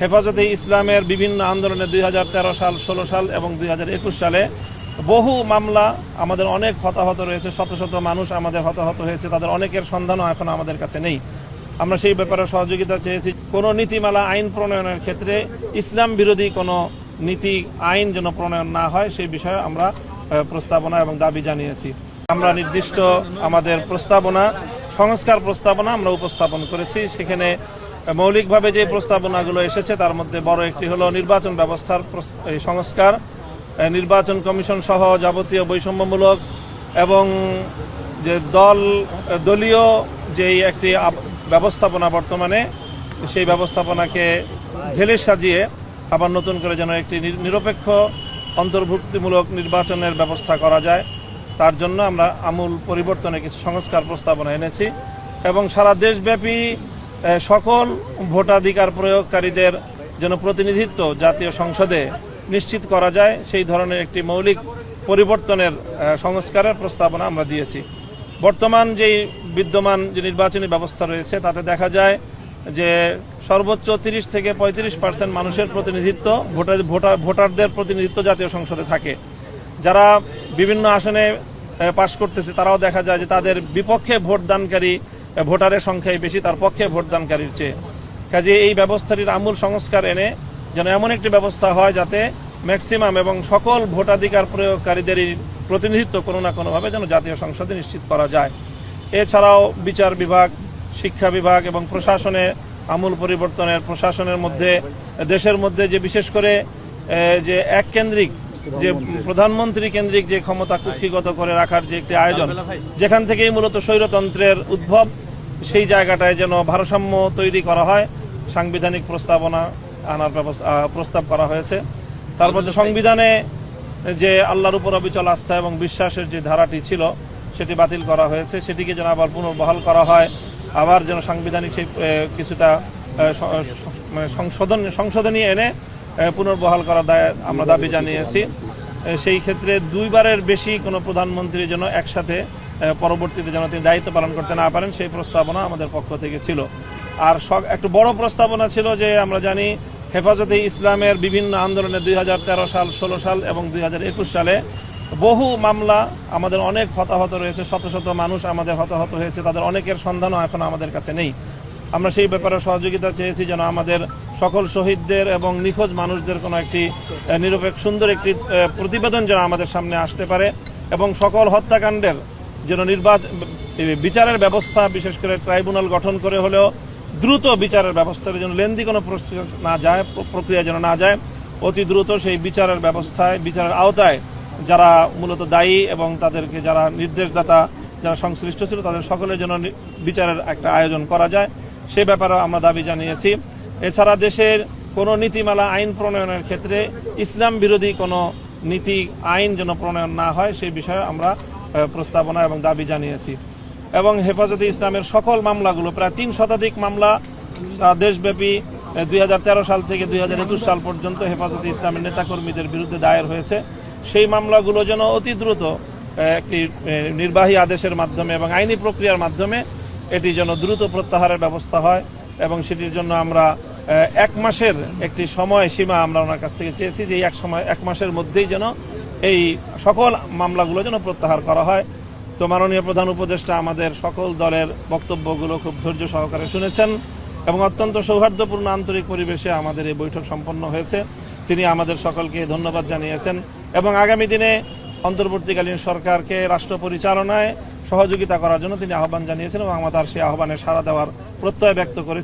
হেফাজতে ইসলামের বিভিন্ন আন্দোলনে দুই হাজার তেরো সাল, ষোলো সাল এবং দুই হাজার একুশ সালে বহু মামলা আমাদের অনেক হতাহত রয়েছে, শত শত মানুষ আমাদের হতাহত হয়েছে, তাদের অনেকের সন্ধানও এখন আমাদের কাছে নেই। আমরা সেই ব্যাপারে সহযোগিতা চেয়েছি। কোনো নীতিমালা, আইন প্রণয়নের ক্ষেত্রে ইসলাম বিরোধী কোনো নীতি, আইন যেন প্রণয়ন না হয়, সেই বিষয়ে আমরা প্রস্তাবনা এবং দাবি জানিয়েছি। আমরা নির্দিষ্ট আমাদের প্রস্তাবনা, সংস্কার প্রস্তাবনা আমরা উপস্থাপন করেছি। সেখানে মৌলিকভাবে যে প্রস্তাবনাগুলো এসেছে, তার মধ্যে বড় একটি হলো নির্বাচন ব্যবস্থার সংস্কার। নির্বাচন কমিশন সহ যাবতীয় বৈষম্যমূলক এবং যে দল দলীয় যেই একটি ব্যবস্থাপনা বর্তমানে, সেই ব্যবস্থাপনাকে ঢেলে সাজিয়ে আবার নতুন করে যেন একটি নির- নিরপেক্ষ, অন্তর্ভুক্তিমূলক নির্বাচনের ব্যবস্থা করা যায়। তার জন্য আমরা আমূল পরিবর্তনে কিছু সংস্কার প্রস্তাবনা এনেছি এবং সারা দেশব্যাপী সকল ভোটাধিকার প্রয়োগকারীদের যেন প্রতিনিধিত্ব জাতীয় সংসদে নিশ্চিত করা যায় সেই ধরনের একটি মৌলিক পরিবর্তনের সংস্কারের প্রস্তাবনা আমরা দিয়েছি। বর্তমান যেই বিদ্যমান যে নির্বাচনী ব্যবস্থা রয়েছে তাতে দেখা যায় যে সর্বোচ্চ তিরিশ থেকে পঁয়ত্রিশ পার্সেন্ট মানুষের প্রতিনিধিত্ব ভোটার ভোটার ভোটারদের প্রতিনিধিত্ব জাতীয় সংসদে থাকে। যারা বিভিন্ন আসনে পাশ করতেছে তারাও দেখা যায় যে তাদের বিপক্ষে ভোটদানকারী এ, ভোটারের সংখ্যাই বেশি, তার পক্ষে ভোটদানকারীর চেয়ে। কাজে এই ব্যবস্থাটির আমূল সংস্কার এনে যেন এমন একটি ব্যবস্থা হয় যাতে ম্যাক্সিমাম এবং সকল ভোটাধিকার প্রয়োগকারীদেরই প্রতিনিধিত্ব কোনো না কোনোভাবে যেন জাতীয় সংসদে নিশ্চিত করা যায়। এছাড়াও বিচার বিভাগ, শিক্ষা বিভাগ এবং প্রশাসনে আমূল পরিবর্তনের, প্রশাসনের মধ্যে, দেশের মধ্যে যে বিশেষ করে যে এক কেন্দ্রিক যে প্রধানমন্ত্রী কেন্দ্রিক যে ক্ষমতা কুক্ষিগত করে রাখার যে একটি আয়োজন, যেখান থেকেই মূলত স্বৈরতন্ত্রের উদ্ভব, সেই জায়গাটায় যেন ভারসাম্য তৈরি করা হয়, সাংবিধানিক প্রস্তাবনা আনার ব্যবস্থা প্রস্তাব করা হয়েছে। তার মধ্যে সংবিধানে যে আল্লাহর উপর অবিচল আস্থা এবং বিশ্বাসের যে ধারাটি ছিল, সেটি বাতিল করা হয়েছে। সেটিকে যেন আবার পুনর্বহাল করা হয়, আবার যেন সাংবিধানিক সেই কিছুটা মানে সংশোধন, সংশোধনী এনে পুনর্বহাল করার দায় আমরা দাবি জানিয়েছি। সেই ক্ষেত্রে দুইবারের বেশি কোনো প্রধানমন্ত্রী যেন একসাথে পরবর্তীতে যেন তিনি দায়িত্ব পালন করতে না পারেন, সেই প্রস্তাবনা আমাদের পক্ষ থেকে ছিল। আর সব, একটু বড় প্রস্তাবনা ছিল যে আমরা জানি, হেফাজতে ইসলামের বিভিন্ন আন্দোলনে দুই হাজার তেরো সাল, ষোলো সাল এবং দুই হাজার একুশ সালে বহু মামলা আমাদের অনেক হতাহত রয়েছে, শত শত মানুষ আমাদের হতাহত হয়েছে, তাদের অনেকের সন্ধানও এখন আমাদের কাছে নেই। আমরা সেই ব্যাপারে সহযোগিতা চেয়েছি যেন আমাদের সকল শহীদদের এবং নিখোঁজ মানুষদের কোনো একটি নিরপেক্ষ, সুন্দর একটি প্রতিবেদন যেন আমাদের সামনে আসতে পারে এবং সকল হত্যাকাণ্ডের যেন নির্বাচন বিচারের ব্যবস্থা, বিশেষ করে ট্রাইব্যুনাল গঠন করে হলেও দ্রুত বিচারের ব্যবস্থার জন্য লেন্দি কোনো প্রসেস না যায় প্রক্রিয়া যেন না যায়, অতি দ্রুত সেই বিচারের ব্যবস্থায়, বিচারের আওতায় যারা মূলত দায়ী এবং তাদেরকে যারা নির্দেশদাতা, যারা সংশ্লিষ্ট ছিল, তাদের সকলের জন্য বিচারের একটা আয়োজন করা যায়। সে ব্যাপারে আমরা দাবি জানিয়েছি। এছাড়া দেশের কোনো নীতিমালা, আইন প্রণয়নের ক্ষেত্রে ইসলাম বিরোধী কোনো নীতি, আইন যেন প্রণয়ন না হয় সেই বিষয়ে আমরা প্রস্তাবনা এবং দাবি জানিয়েছি। এবং হেফাজতে ইসলামের সকল মামলাগুলো, প্রায় তিন শতাধিক মামলা দেশব্যাপী দুই হাজার তেরো সাল থেকে দুই হাজার একুশ সাল পর্যন্ত হেফাজতে ইসলামের নেতাকর্মীদের বিরুদ্ধে দায়ের হয়েছে। সেই মামলাগুলো যেন অতি দ্রুত একটি নির্বাহী আদেশের মাধ্যমে এবং আইনি প্রক্রিয়ার মাধ্যমে এটি যেন দ্রুত প্রত্যাহারের ব্যবস্থা হয় এবং সেটির জন্য আমরা এক মাসের একটি সময় সীমা আমরা ওনার কাছ থেকে চেয়েছি যে এক সময় এক মাসের মধ্যেই যেন এই সকল মামলাগুলো যেন প্রত্যাহার করা হয়। তো মাননীয় প্রধান উপদেষ্টা আমাদের সকল দলের বক্তব্যগুলো খুব ধৈর্য সহকারে শুনেছেন এবং অত্যন্ত সৌহার্দ্যপূর্ণ আন্তরিক পরিবেশে আমাদের এই বৈঠক সম্পন্ন হয়েছে। তিনি আমাদের সকলকে ধন্যবাদ জানিয়েছেন এবং আগামী দিনে অন্তর্বর্তীকালীন সরকারকে রাষ্ট্র পরিচালনায় সহযোগিতা করার জন্য তিনি আহ্বান জানিয়েছেন এবং আমাদের সেই আহ্বানে সাড়া দেওয়ার প্রত্যয় ব্যক্ত করেছি